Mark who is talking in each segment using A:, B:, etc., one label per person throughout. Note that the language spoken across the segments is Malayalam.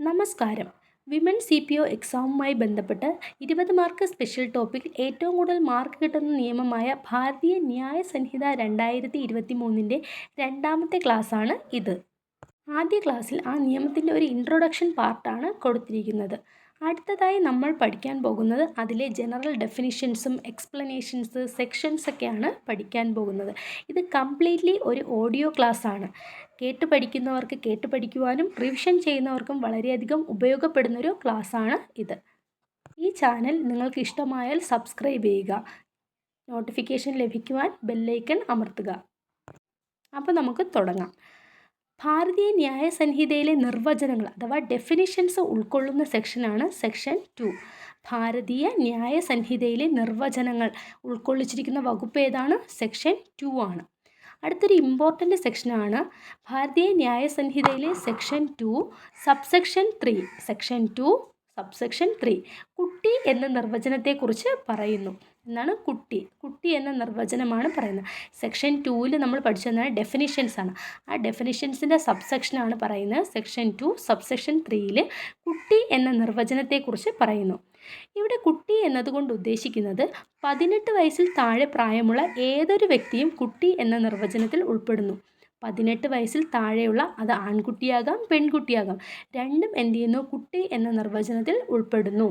A: നമസ്കാരം. വിമൻ സി പി ഒ എക്സാമുമായി ബന്ധപ്പെട്ട് ഇരുപത് മാർക്ക് സ്പെഷ്യൽ ടോപ്പിക്കിൽ ഏറ്റവും കൂടുതൽ മാർക്ക് കിട്ടുന്ന നിയമമായ ഭാരതീയ ന്യായ സംഹിത രണ്ടായിരത്തി ഇരുപത്തി മൂന്നിന്റെ രണ്ടാമത്തെ ക്ലാസ്സാണ് ഇത്. ആദ്യ ക്ലാസ്സിൽ ആ നിയമത്തിന്റെ ഒരു ഇൻട്രൊഡക്ഷൻ പാർട്ടാണ് കൊടുത്തിരിക്കുന്നത്. അടുത്തതായി നമ്മൾ പഠിക്കാൻ പോകുന്നത് അതിലെ ജനറൽ ഡെഫിനിഷൻസും എക്സ്പ്ലനേഷൻസ് സെക്ഷൻസ് ഒക്കെയാണ് പഠിക്കാൻ പോകുന്നത്. ഇത് കംപ്ലീറ്റ്ലി ഒരു ഓഡിയോ ക്ലാസ് ആണ്. കേട്ട് പഠിക്കുന്നവർക്ക് കേട്ട് പഠിക്കുവാനും റിവിഷൻ ചെയ്യുന്നവർക്കും വളരെയധികം ഉപയോഗപ്പെടുന്നൊരു ക്ലാസ്സാണ് ഇത്. ഈ ചാനൽ നിങ്ങൾക്ക് ഇഷ്ടമായാൽ സബ്സ്ക്രൈബ് ചെയ്യുക. നോട്ടിഫിക്കേഷൻ ലഭിക്കുവാൻ ബെല്ലൈക്കൺ അമർത്തുക. അപ്പോൾ നമുക്ക് തുടങ്ങാം. ഭാരതീയ ന്യായ സംഹിതയിലെ നിർവചനങ്ങൾ അഥവാ ഡെഫിനിഷൻസ് ഉൾക്കൊള്ളുന്ന സെക്ഷനാണ് സെക്ഷൻ ടു ഭാരതീയ ന്യായ സംഹിതയിലെ നിർവചനങ്ങൾ ഉൾക്കൊള്ളിച്ചിരിക്കുന്ന വകുപ്പ് ഏതാണ്? സെക്ഷൻ ടു ആണ്. അടുത്തൊരു ഇമ്പോർട്ടന്റ് സെക്ഷനാണ് Bharatiya Nyaya സംഹിതയിലെ section two subsection three section two subsection three കുട്ടി എന്ന നിർവചനത്തെക്കുറിച്ച് പറയുന്നു. എന്താണ് കുട്ടി. കുട്ടി എന്ന നിർവചനമാണ് പറയുന്നത്. സെക്ഷൻ ടൂവിൽ നമ്മൾ പഠിച്ചതാണ് ഡെഫിനിഷൻസ് ആണ്. ആ ഡെഫിനിഷൻസിന്റെ സബ്സെക്ഷനാണ് പറയുന്നത്. സെക്ഷൻ ടു സബ്സെക്ഷൻ ത്രീയിൽ കുട്ടി എന്ന നിർവചനത്തെക്കുറിച്ച് പറയുന്നു. ഇവിടെ കുട്ടി എന്നതുകൊണ്ട് ഉദ്ദേശിക്കുന്നത് പതിനെട്ട് വയസ്സിൽ താഴെ പ്രായമുള്ള ഏതൊരു വ്യക്തിയും കുട്ടി എന്ന നിർവചനത്തിൽ ഉൾപ്പെടുന്നു. പതിനെട്ട് വയസ്സിൽ താഴെയുള്ള അത് ആൺകുട്ടിയാകാം പെൺകുട്ടിയാകാം. രണ്ടും എന്ത് ചെയ്യുന്നു? കുട്ടി എന്ന നിർവചനത്തിൽ ഉൾപ്പെടുന്നു.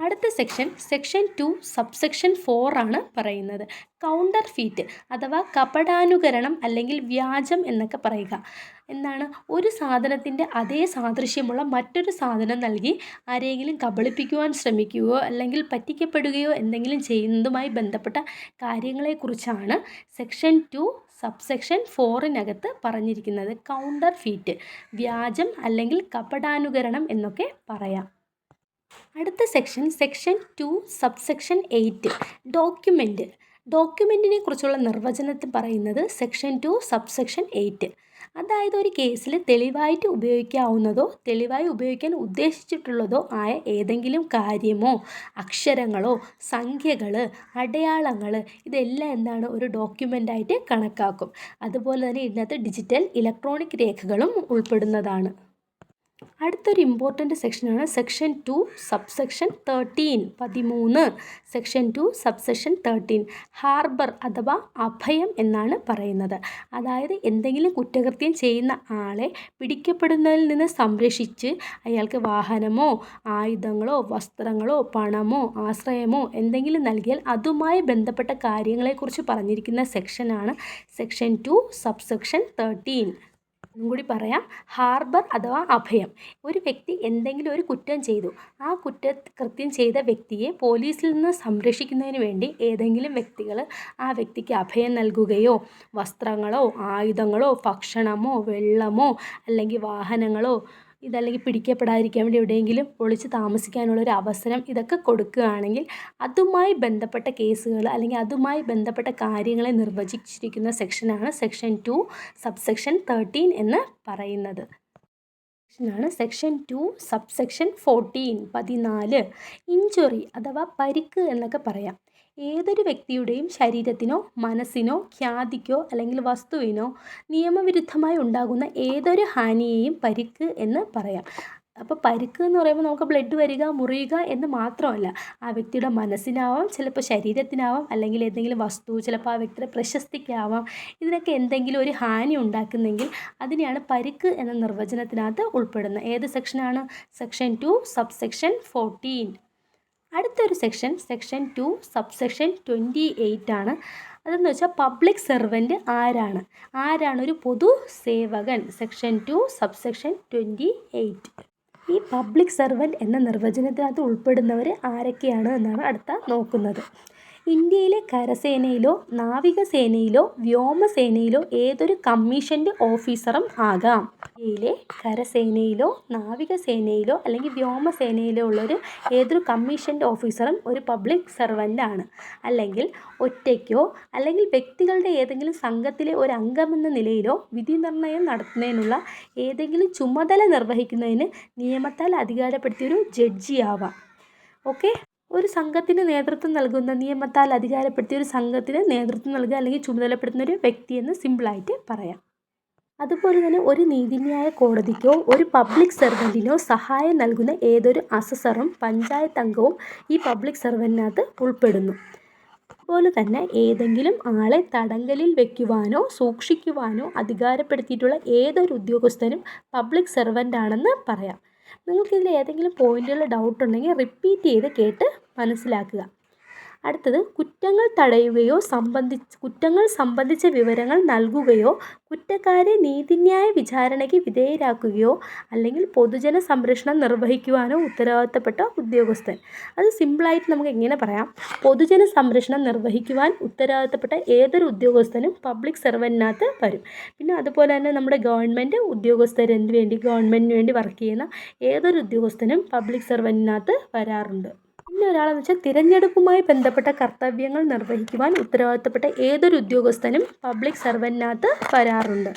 A: അടുത്ത section section two subsection four ആണ് പറയുന്നത്. കൗണ്ടർ ഫീറ്റ് അഥവാ കപടാനുകരണം അല്ലെങ്കിൽ വ്യാജം എന്നൊക്കെ പറയുക. എന്താണ്? ഒരു സാധനത്തിന്റെ അതേ സാദൃശ്യമുള്ള മറ്റൊരു സാധനം നൽകി ആരെങ്കിലും കബളിപ്പിക്കുവാൻ ശ്രമിക്കുകയോ അല്ലെങ്കിൽ പറ്റിക്കപ്പെടുകയോ എന്തെങ്കിലും ചെയ്യുന്നതുമായി ബന്ധപ്പെട്ട കാര്യങ്ങളെക്കുറിച്ചാണ് സെക്ഷൻ ടു സബ്സെക്ഷൻ ഫോറിനകത്ത് പറഞ്ഞിരിക്കുന്നത്. കൗണ്ടർ ഫീറ്റ് വ്യാജം അല്ലെങ്കിൽ കപടാനുകരണം എന്നൊക്കെ പറയാം. അടുത്ത section section two subsection eight document ഡോക്യുമെന്റിനെ കുറിച്ചുള്ള നിർവചനത്തിൽ പറയുന്നത് സെക്ഷൻ ടു സബ്സെക്ഷൻ എയ്റ്റ് അതായത് ഒരു കേസിൽ തെളിവായിട്ട് ഉപയോഗിക്കാവുന്നതോ തെളിവായി ഉപയോഗിക്കാൻ ഉദ്ദേശിച്ചിട്ടുള്ളതോ ആയ ഏതെങ്കിലും കാര്യമോ അക്ഷരങ്ങളോ സംഖ്യകൾ അടയാളങ്ങൾ ഇതെല്ലാം എന്താണ് ഒരു ഡോക്യുമെന്റായിട്ട് കണക്കാക്കും. അതുപോലെ തന്നെ ഇതിനകത്ത് ഡിജിറ്റൽ ഇലക്ട്രോണിക് രേഖകളും ഉൾപ്പെടുന്നതാണ്. അടുത്തൊരു ഇമ്പോർട്ടന്റ് സെക്ഷനാണ് സെക്ഷൻ ടു സബ്സെക്ഷൻ തേർട്ടീൻ പതിമൂന്ന്. Section two subsection thirteen harbour അഥവാ അഭയം എന്നാണ് പറയുന്നത്. അതായത് എന്തെങ്കിലും കുറ്റകൃത്യം ചെയ്യുന്ന ആളെ പിടിക്കപ്പെടുന്നതിൽ നിന്ന് സംരക്ഷിച്ച് അയാൾക്ക് വാഹനമോ ആയുധങ്ങളോ വസ്ത്രങ്ങളോ പണമോ ആശ്രയമോ എന്തെങ്കിലും നൽകിയാൽ അതുമായി ബന്ധപ്പെട്ട കാര്യങ്ങളെക്കുറിച്ച് പറഞ്ഞിരിക്കുന്ന സെക്ഷനാണ് സെക്ഷൻ ടു സബ്സെക്ഷൻ തേർട്ടീൻ ഒന്നും കൂടി പറയാം. ഹാർബർ അഥവാ അഭയം. ഒരു വ്യക്തി എന്തെങ്കിലും ഒരു കുറ്റം ചെയ്തു. ആ കുറ്റ കൃത്യം ചെയ്ത വ്യക്തിയെ പോലീസിൽ നിന്ന് സംരക്ഷിക്കുന്നതിന് വേണ്ടി ഏതെങ്കിലും വ്യക്തികൾ ആ വ്യക്തിക്ക് അഭയം നൽകുകയോ വസ്ത്രങ്ങളോ ആയുധങ്ങളോ ഭക്ഷണമോ വെള്ളമോ അല്ലെങ്കിൽ വാഹനങ്ങളോ ഇതല്ലെങ്കിൽ പിടിക്കപ്പെടാതിരിക്കാൻ വേണ്ടി എവിടെയെങ്കിലും ഒളിച്ച് താമസിക്കാനുള്ള ഒരു അവസരം ഇതൊക്കെ കൊടുക്കുകയാണെങ്കിൽ അതുമായി ബന്ധപ്പെട്ട കേസുകൾ അല്ലെങ്കിൽ അതുമായി ബന്ധപ്പെട്ട കാര്യങ്ങളെ നിർവചിച്ചിരിക്കുന്ന സെക്ഷനാണ് സെക്ഷൻ ടു സബ്സെക്ഷൻ തേർട്ടീൻ എന്ന് പറയുന്നത്. സെക്ഷനാണ് സെക്ഷൻ ടു സബ്സെക്ഷൻ ഫോർട്ടീൻ പതിനാല്. ഇഞ്ചുറി അഥവാ പരിക്ക് എന്നൊക്കെ പറയാം. ഏതൊരു വ്യക്തിയുടെയും ശരീരത്തിനോ മനസ്സിനോ ഖ്യാതിക്കോ അല്ലെങ്കിൽ വസ്തുവിനോ നിയമവിരുദ്ധമായി ഉണ്ടാകുന്ന ഏതൊരു ഹാനിയെയും പരിക്ക് എന്ന് പറയാം. അപ്പോൾ പരിക്ക് എന്ന് പറയുമ്പോൾ നമുക്ക് ബ്ലഡ് വരിക മുറിയുക എന്ന് മാത്രമല്ല ആ വ്യക്തിയുടെ മനസ്സിനാവാം ചിലപ്പോൾ ശരീരത്തിനാവാം അല്ലെങ്കിൽ എന്തെങ്കിലും വസ്തു ചിലപ്പോൾ ആ വ്യക്തിയുടെ പ്രശസ്തിക്കാവാം ഇതിനൊക്കെ എന്തെങ്കിലും ഒരു ഹാനി ഉണ്ടാക്കുന്നെങ്കിൽ അതിനെയാണ് പരിക്ക് എന്ന നിർവചനത്തിനകത്ത് ഉൾപ്പെടുന്നത്. ഏത് സെക്ഷനാണ് section two sub section fourteen അടുത്തൊരു section section two subsection twenty eight ആണ്. അതെന്ന് വെച്ചാൽ പബ്ലിക് സെർവന്റ് ആരാണ്? ആരാണ് ഒരു പൊതു സേവകൻ? Section two subsection twenty eight ഈ പബ്ലിക് സെർവന്റ് എന്ന നിർവചനത്തിനകത്ത് ഉൾപ്പെടുന്നവർ ആരൊക്കെയാണ് എന്നാണ് അടുത്ത നോക്കുന്നത്. ഇന്ത്യയിലെ കരസേനയിലോ നാവികസേനയിലോ വ്യോമസേനയിലോ ഏതൊരു കമ്മീഷൻഡ് ഓഫീസറും ആകാം. ഇന്ത്യയിലെ കരസേനയിലോ നാവികസേനയിലോ അല്ലെങ്കിൽ വ്യോമസേനയിലോ ഉള്ളൊരു ഏതൊരു കമ്മീഷൻഡ് ഓഫീസറും ഒരു പബ്ലിക് സെർവന്റ് ആണ് അല്ലെങ്കിൽ ഒറ്റയ്ക്കോ അല്ലെങ്കിൽ വ്യക്തികളുടെ ഏതെങ്കിലും സംഘത്തിലെ ഒരു അംഗമെന്ന നിലയിലോ വിധി നിർണയം നടത്തുന്നതിനുള്ള ഏതെങ്കിലും ചുമതല നിർവഹിക്കുന്നതിന് നിയമത്താൽ അധികാരപ്പെടുത്തിയൊരു ജഡ്ജിയാവാം. ഓക്കെ? ഒരു സംഘത്തിന് നേതൃത്വം നൽകുന്ന നിയമത്താൽ അധികാരപ്പെടുത്തിയ ഒരു സംഘത്തിന് നേതൃത്വം നൽകുക അല്ലെങ്കിൽ ചുമതലപ്പെടുത്തുന്ന ഒരു വ്യക്തി എന്ന് സിമ്പിളായിട്ട് പറയാം. അതുപോലെ തന്നെ ഒരു നീതിന്യായ കോടതിക്കോ ഒരു പബ്ലിക് സെർവന്റിനോ സഹായം നൽകുന്ന ഏതൊരു അസസറും പഞ്ചായത്ത് അംഗവും ഈ പബ്ലിക് സെർവന്റിനകത്ത് ഉൾപ്പെടുന്നു. അതുപോലെ തന്നെ ഏതെങ്കിലും ആളെ തടങ്കലിൽ വെക്കുവാനോ സൂക്ഷിക്കുവാനോ അധികാരപ്പെടുത്തിയിട്ടുള്ള ഏതൊരു ഉദ്യോഗസ്ഥനും പബ്ലിക് സെർവന്റ് ആണെന്ന് പറയാം. നിങ്ങൾക്കിതിൽ ഏതെങ്കിലും പോയിന്റുകൾ ഡൗട്ട് ഉണ്ടെങ്കിൽ റിപ്പീറ്റ് ചെയ്ത് കേട്ട് മനസ്സിലാക്കുക. അടുത്തത് കുറ്റങ്ങൾ തടയുകയോ സംബന്ധിച്ച് കുറ്റങ്ങൾ സംബന്ധിച്ച വിവരങ്ങൾ നൽകുകയോ കുറ്റക്കാരെ നീതിന്യായ വിചാരണയ്ക്ക് വിധേയരാക്കുകയോ അല്ലെങ്കിൽ പൊതുജന സംരക്ഷണം നിർവഹിക്കുവാനോ ഉത്തരവാദിത്തപ്പെട്ട ഉദ്യോഗസ്ഥൻ. അത് സിമ്പിളായിട്ട് നമുക്ക് എങ്ങനെ പറയാം? പൊതുജന സംരക്ഷണം നിർവഹിക്കുവാൻ ഉത്തരവാദിത്തപ്പെട്ട ഏതൊരു ഉദ്യോഗസ്ഥനും പബ്ലിക് സെർവന്റിനകത്ത് വരും. പിന്നെ അതുപോലെ തന്നെ നമ്മുടെ ഗവൺമെന്റ് ഉദ്യോഗസ്ഥരിന് വേണ്ടി ഗവൺമെന്റിന് വേണ്ടി വർക്ക് ചെയ്യുന്ന ഏതൊരു ഉദ്യോഗസ്ഥനും പബ്ലിക് സെർവന്റിനകത്ത് വരാറുണ്ട്. പിന്നെ ഒരാളെന്ന് വെച്ചാൽ തിരഞ്ഞെടുപ്പുമായി ബന്ധപ്പെട്ട കർത്തവ്യങ്ങൾ നിർവഹിക്കുവാൻ ഉത്തരവാദിത്തപ്പെട്ട ഏതൊരു ഉദ്യോഗസ്ഥനും പബ്ലിക് സെർവന്റിനകത്ത് വരാറുണ്ട്.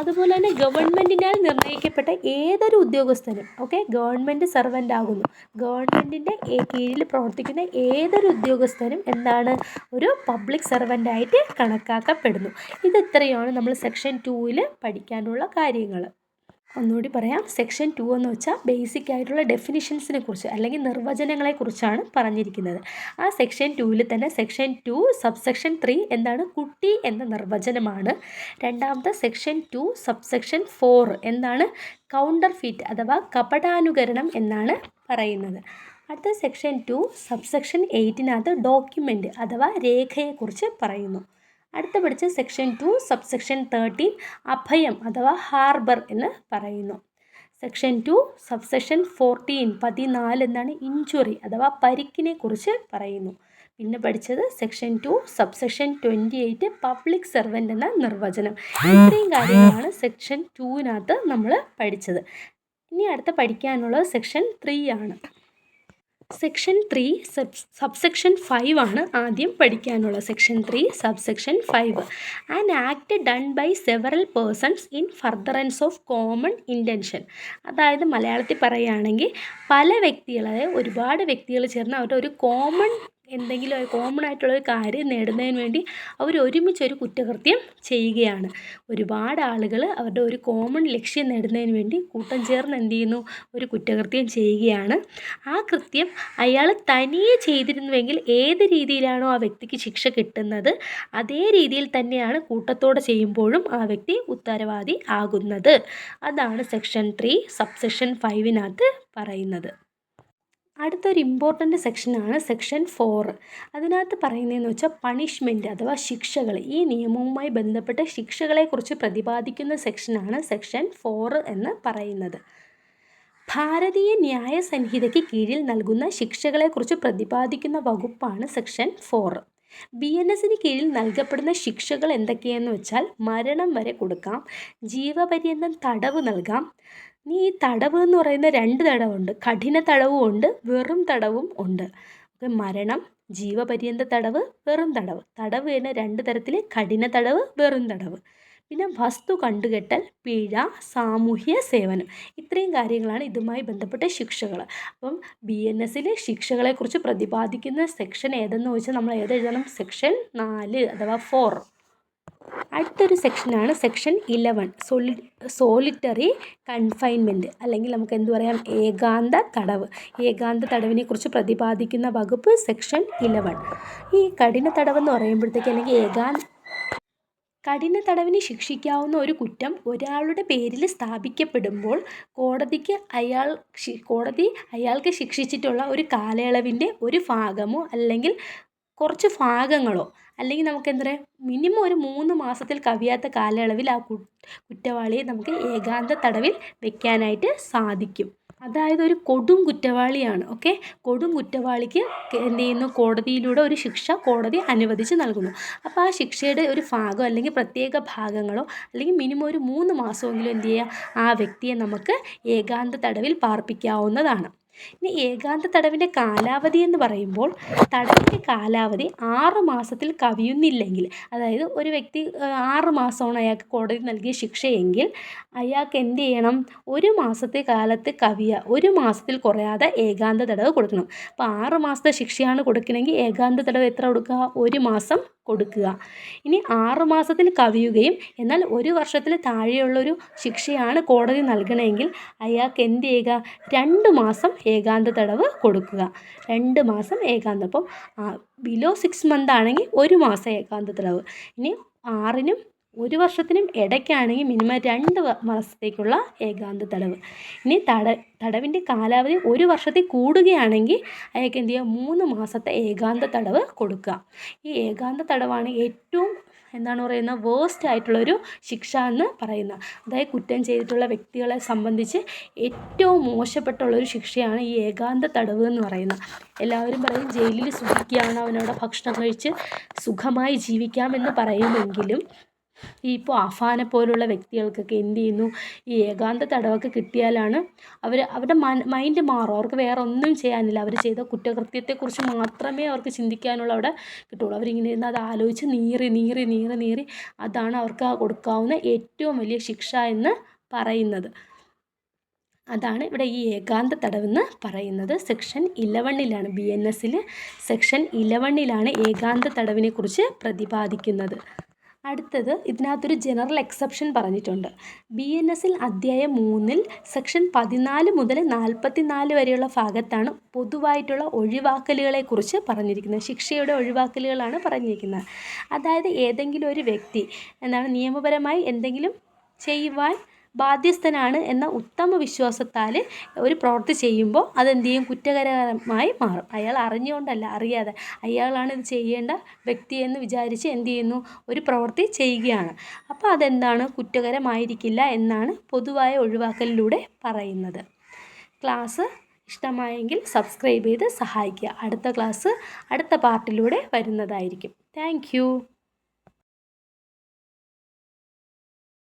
A: അതുപോലെ തന്നെ ഗവൺമെന്റിനാൽ നിർണയിക്കപ്പെട്ട ഏതൊരു ഉദ്യോഗസ്ഥനും ഓക്കെ ഗവൺമെന്റ് സെർവന്റ് ആകുന്നു ഗവൺമെന്റിന്റെ കീഴിൽ പ്രവർത്തിക്കുന്ന ഏതൊരു ഉദ്യോഗസ്ഥനും എന്താണ്? ഒരു പബ്ലിക് സർവന്റായിട്ട് കണക്കാക്കപ്പെടുന്നു. ഇത് നമ്മൾ സെക്ഷൻ ടൂവിൽ പഠിക്കാനുള്ള കാര്യങ്ങൾ ഒന്നുകൂടി പറയാം. സെക്ഷൻ ടു എന്ന് വെച്ചാൽ ബേസിക് ആയിട്ടുള്ള ഡെഫിനിഷൻസിനെ കുറിച്ച് അല്ലെങ്കിൽ നിർവചനങ്ങളെ കുറിച്ചാണ് പറഞ്ഞിരിക്കുന്നത്. ആ സെക്ഷൻ ടുവിൽ തന്നെ സെക്ഷൻ ടു സബ്സെക്ഷൻ ത്രീ എന്താണ് കുട്ടി എന്ന നിർവചനമാണ്. രണ്ടാമത്തെ സെക്ഷൻ ടു സബ്സെക്ഷൻ ഫോർ എന്താണ് കൗണ്ടർ ഫിറ്റ് അഥവാ കപടാനുകരണം എന്നാണ് പറയുന്നത്. അടുത്ത സെക്ഷൻ ടു സബ്സെക്ഷൻ എയ്റ്റിനകത്ത് ഡോക്യുമെന്റ് അഥവാ രേഖയെക്കുറിച്ച് പറയുന്നു. അടുത്ത പഠിച്ച സെക്ഷൻ ടു സബ്സെക്ഷൻ തേർട്ടീൻ അഭയം അഥവാ ഹാർബർ എന്ന് പറയുന്നു. സെക്ഷൻ ടു സബ്സെക്ഷൻ ഫോർട്ടീൻ പതിനാല് എന്നാണ് ഇഞ്ചുറി അഥവാ പരിക്കിനെ കുറിച്ച് പറയുന്നു. പിന്നെ പഠിച്ചത് section two subsection twenty eight public servant എന്ന നിർവചനം. ഇത്രയും കാര്യങ്ങളാണ് സെക്ഷൻ ടുവിനകത്ത് നമ്മൾ പഠിച്ചത്. ഇനി അടുത്ത പഠിക്കാനുള്ളത് സെക്ഷൻ ത്രീ ആണ്. Section three sub subsection five ആണ് ആദ്യം പഠിക്കാനുള്ള section three subsection five an act done by several persons in furtherance of common intention അതായത് മലയാളത്തിൽ പറയുകയാണെങ്കിൽ പല വ്യക്തികൾ അതായത് ഒരുപാട് വ്യക്തികൾ ചേർന്ന് അവരുടെ ഒരു കോമൺ എന്തെങ്കിലും ഒരു കോമൺ ആയിട്ടുള്ള ഒരു കാര്യം നേടുന്നതിന് വേണ്ടി അവർ ഒരുമിച്ച് ഒരു കുറ്റകൃത്യം ചെയ്യുകയാണ്. ഒരുപാട് ആളുകൾ അവരുടെ ഒരു കോമൺ ലക്ഷ്യം നേടുന്നതിന് വേണ്ടി കൂട്ടം ചേർന്ന് എന്ത് ചെയ്യുന്നു? ഒരു കുറ്റകൃത്യം ചെയ്യുകയാണ്. ആ കൃത്യം അയാൾ തനിയെ ചെയ്തിരുന്നുവെങ്കിൽ ഏത് രീതിയിലാണോ ആ വ്യക്തിക്ക് ശിക്ഷ കിട്ടുന്നത് അതേ രീതിയിൽ തന്നെയാണ് കൂട്ടത്തോടെ ചെയ്യുമ്പോഴും ആ വ്യക്തി ഉത്തരവാദി ആകുന്നത്. അതാണ് സെക്ഷൻ ത്രീ സബ്സെക്ഷൻ ഫൈവിനകത്ത് പറയുന്നത്. അടുത്തൊരു ഇമ്പോർട്ടന്റ് സെക്ഷനാണ് സെക്ഷൻ ഫോർ അതിനകത്ത് പറയുന്നതെന്ന് വെച്ചാൽ പണിഷ്മെന്റ് അഥവാ ശിക്ഷകൾ. ഈ നിയമവുമായി ബന്ധപ്പെട്ട ശിക്ഷകളെക്കുറിച്ച് പ്രതിപാദിക്കുന്ന സെക്ഷനാണ് സെക്ഷൻ ഫോർ എന്ന് പറയുന്നത്. ഭാരതീയ ന്യായ സംഹിതയ്ക്ക് കീഴിൽ നൽകുന്ന ശിക്ഷകളെക്കുറിച്ച് പ്രതിപാദിക്കുന്ന വകുപ്പാണ് സെക്ഷൻ ഫോർ ബി എൻ എസിന് കീഴിൽ നൽകപ്പെടുന്ന ശിക്ഷകൾ എന്തൊക്കെയെന്ന് വെച്ചാൽ മരണം വരെ കൊടുക്കാം ജീവപര്യന്തം തടവ് നൽകാം. നീ ഈ തടവ് എന്ന് പറയുന്ന രണ്ട് തടവുണ്ട്. കഠിന തടവും ഉണ്ട് വെറും തടവും ഉണ്ട്. മരണം ജീവപര്യന്ത തടവ് വെറും തടവ്. തടവ് തന്നെ രണ്ട് തരത്തിൽ കഠിന തടവ് വെറും തടവ്. പിന്നെ വസ്തു കണ്ടുകെട്ടൽ പിഴ സാമൂഹ്യ സേവനം. ഇത്രയും കാര്യങ്ങളാണ് ഇതുമായി ബന്ധപ്പെട്ട ശിക്ഷകൾ അപ്പം ബി എൻ എസിലെ ശിക്ഷകളെക്കുറിച്ച് പ്രതിപാദിക്കുന്ന സെക്ഷൻ ഏതെന്ന് ചോദിച്ചാൽ നമ്മൾ ഏതെഴുതണം സെക്ഷൻ നാല് അഥവാ ഫോർ. അടുത്തൊരു സെക്ഷനാണ് സെക്ഷൻ ഇലവൻ. സോളി സോളിറ്ററി കൺഫൈൻമെന്റ് അല്ലെങ്കിൽ നമുക്ക് എന്ത് പറയാം? ഏകാന്ത തടവ്. ഏകാന്ത തടവിനെ കുറിച്ച് പ്രതിപാദിക്കുന്ന വകുപ്പ് സെക്ഷൻ ഇലവൻ. ഈ കഠിന തടവെന്ന് പറയുമ്പോഴത്തേക്ക് അല്ലെങ്കിൽ ഏകാന്ത കഠിന തടവിന് ശിക്ഷിക്കാവുന്ന ഒരു കുറ്റം ഒരാളുടെ പേരിൽ സ്ഥാപിക്കപ്പെടുമ്പോൾ കോടതിക്ക് അയാൾ കോടതി അയാൾക്ക് ശിക്ഷിച്ചിട്ടുള്ള ഒരു കാലയളവിന്റെ ഒരു ഭാഗമോ അല്ലെങ്കിൽ കുറച്ച് ഭാഗങ്ങളോ അല്ലെങ്കിൽ നമുക്ക് എന്താ പറയുക മിനിമം ഒരു മൂന്ന് മാസത്തിൽ കവിയാത്ത കാലയളവിൽ ആ കുറ്റവാളിയെ നമുക്ക് ഏകാന്ത തടവിൽ വെക്കാനായിട്ട് സാധിക്കും. അതായത് ഒരു കൊടും കുറ്റവാളിയാണ് ഓക്കെ കൊടും കുറ്റവാളിക്ക് എന്ത് ചെയ്യുന്നു? കോടതിയിലൂടെ ഒരു ശിക്ഷ കോടതി അനുവദിച്ച് നൽകുന്നു. അപ്പോൾ ആ ശിക്ഷയുടെ ഒരു ഭാഗം അല്ലെങ്കിൽ പ്രത്യേക ഭാഗങ്ങളോ അല്ലെങ്കിൽ മിനിമം ഒരു മൂന്ന് മാസമെങ്കിലും എന്ത് ചെയ്യുക? ആ വ്യക്തിയെ നമുക്ക് ഏകാന്ത തടവിൽ പാർപ്പിക്കാവുന്നതാണ്. ഇനി ഏകാന്ത തടവിന്റെ കാലാവധി എന്ന് പറയുമ്പോൾ തടവിന്റെ കാലാവധി ആറ് മാസത്തിൽ കവിയുന്നില്ലെങ്കിൽ അതായത് ഒരു വ്യക്തി ആറ് മാസമാണ് അയാൾക്ക് കോടതി നൽകിയ ശിക്ഷയെങ്കിൽ അയാൾക്ക് എന്ത് ചെയ്യണം? ഒരു മാസത്തെ കാലത്ത് കവിയ ഒരു മാസത്തിൽ കുറയാതെ ഏകാന്ത തടവ് കൊടുക്കണം. അപ്പോൾ ആറ് മാസത്തെ ശിക്ഷയാണ് കൊടുക്കണമെങ്കിൽ ഏകാന്ത തടവ് എത്ര കൊടുക്കുക? ഒരു മാസം കൊടുക്കുക. ഇനി ആറ് മാസത്തിൽ കവിയുകയും എന്നാൽ ഒരു വർഷത്തിൽ താഴെയുള്ളൊരു ശിക്ഷയാണ് കോടതി നൽകണമെങ്കിൽ അയാൾക്ക് എന്ത് ചെയ്യുക? രണ്ട് മാസം ഏകാന്ത തടവ് കൊടുക്കുക. രണ്ട് മാസം ഏകാന്തം. അപ്പം ബിലോ സിക്സ് മന്ത് ആണെങ്കിൽ ഒരു മാസം ഏകാന്ത തടവ് ഇനി ആറിനും ഒരു വർഷത്തിനും ഇടയ്ക്കാണെങ്കിൽ മിനിമം രണ്ട് മാസത്തേക്കുള്ള ഏകാന്ത തടവ് ഇനി തട തടവിന്റെ കാലാവധി ഒരു വർഷത്തിൽ കൂടുകയാണെങ്കിൽ അയാൾക്ക് എന്ത് ചെയ്യുക? മൂന്ന് മാസത്തെ ഏകാന്ത തടവ് കൊടുക്കുക. ഈ ഏകാന്ത തടവാണ് ഏറ്റവും എന്താണ് പറയുന്നത് വേഴ്സ്റ്റ് ആയിട്ടുള്ളൊരു ശിക്ഷ എന്ന് പറയുന്നത് അതായത് കുറ്റം ചെയ്തിട്ടുള്ള വ്യക്തികളെ സംബന്ധിച്ച് ഏറ്റവും മോശപ്പെട്ടുള്ളൊരു ശിക്ഷയാണ് ഈ ഏകാന്ത തടവ് എന്ന് പറയുന്നത്. എല്ലാവരും പറയും ജയിലിൽ സുഖിക്കുകയാണ് അവനവിടെ ഭക്ഷണം കഴിച്ച് സുഖമായി ജീവിക്കാമെന്ന് പറയുമെങ്കിലും ഈ ഇപ്പോൾ അഫാനെ പോലുള്ള വ്യക്തികൾക്കൊക്കെ എന്ത് ചെയ്യുന്നു? ഈ ഏകാന്ത തടവൊക്കെ കിട്ടിയാലാണ് അവർ അവരുടെ മൈൻഡ് മാറും. അവർക്ക് വേറെ ഒന്നും ചെയ്യാനില്ല. അവർ ചെയ്ത കുറ്റകൃത്യത്തെക്കുറിച്ച് മാത്രമേ അവർക്ക് ചിന്തിക്കാനുള്ള അവിടെ കിട്ടുള്ളൂ. അവരിങ്ങനെ ഇരുന്ന് അത് ആലോചിച്ച് നീറി നീറി നീറി നീറി അതാണ് അവർക്ക് കൊടുക്കാവുന്ന ഏറ്റവും വലിയ ശിക്ഷ എന്ന് പറയുന്നത്. അതാണ് ഇവിടെ ഈ ഏകാന്ത തടവെന്ന് പറയുന്നത്. സെക്ഷൻ ഇലവണിലാണ് ബി എൻ എസിൽ സെക്ഷൻ ഇലവണിലാണ് ഏകാന്ത തടവിനെക്കുറിച്ച് പ്രതിപാദിക്കുന്നത്. അടുത്തത് ഇതിനകത്തൊരു ജനറൽ എക്സെപ്ഷൻ പറഞ്ഞിട്ടുണ്ട്. ബി എൻ എസിൽ അധ്യായം മൂന്നിൽ സെക്ഷൻ പതിനാല് മുതൽ നാൽപ്പത്തി നാല് വരെയുള്ള ഭാഗത്താണ് പൊതുവായിട്ടുള്ള ഒഴിവാക്കലുകളെക്കുറിച്ച് പറഞ്ഞിരിക്കുന്നത്. ശിക്ഷയുടെ ഒഴിവാക്കലുകളാണ് പറഞ്ഞിരിക്കുന്നത്. അതായത് ഏതെങ്കിലും ഒരു വ്യക്തി എന്താണ് നിയമപരമായി എന്തെങ്കിലും ചെയ്യുവാൻ ബാധ്യസ്ഥനാണ് എന്ന ഉത്തമ വിശ്വാസത്താൽ ഒരു പ്രവൃത്തി ചെയ്യുമ്പോൾ അതെന്ത് ചെയ്യും? കുറ്റകരമായി മാറും. അയാൾ അറിഞ്ഞുകൊണ്ടല്ല അറിയാതെ. അയാളാണ് ഇത് ചെയ്യേണ്ട വ്യക്തി എന്ന് വിചാരിച്ച് എന്ത് ചെയ്യുന്നു? ഒരു പ്രവൃത്തി ചെയ്യുകയാണ്. അപ്പോൾ അതെന്താണ്? കുറ്റകരമായിരിക്കില്ല എന്നാണ് പൊതുവായ ഒഴിവാക്കലിലൂടെ പറയുന്നത്. ക്ലാസ് ഇഷ്ടമായെങ്കിൽ സബ്സ്ക്രൈബ് ചെയ്ത് സഹായിക്കുക. അടുത്ത ക്ലാസ് അടുത്ത പാർട്ടിലൂടെ വരുന്നതായിരിക്കും. താങ്ക്